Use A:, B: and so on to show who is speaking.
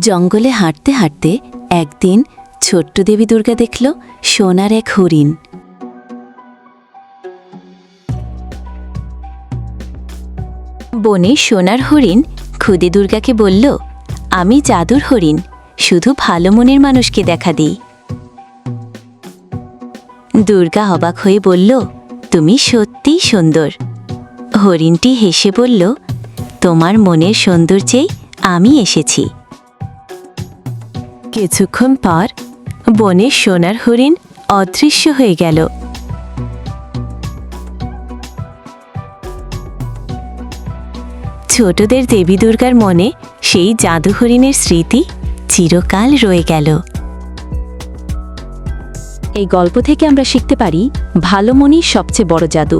A: জঙ্গলে হাঁটতে হাঁটতে একদিন ছোট্ট দেবী দুর্গা দেখল সোনার এক হরিণ। বনে সোনার হরিণ খুদে দুর্গাকে বলল, আমি জাদুর হরিণ, শুধু ভালো মনের মানুষকে দেখা দিই। দুর্গা অবাক হয়ে বলল, তুমি সত্যিই সুন্দর। হরিণটি হেসে বলল, তোমার মনের সৌন্দর্যেই আমি এসেছি। কিছুক্ষণ পর বনে সোনার হরিণ অদৃশ্য হয়ে গেল। ছোটদের দেবী দুর্গার মনে সেই জাদু হরিণের স্মৃতি চিরকাল রয়ে গেল। এই গল্প থেকে আমরা শিখতে পারি ভালো মনই সবচেয়ে বড় জাদু।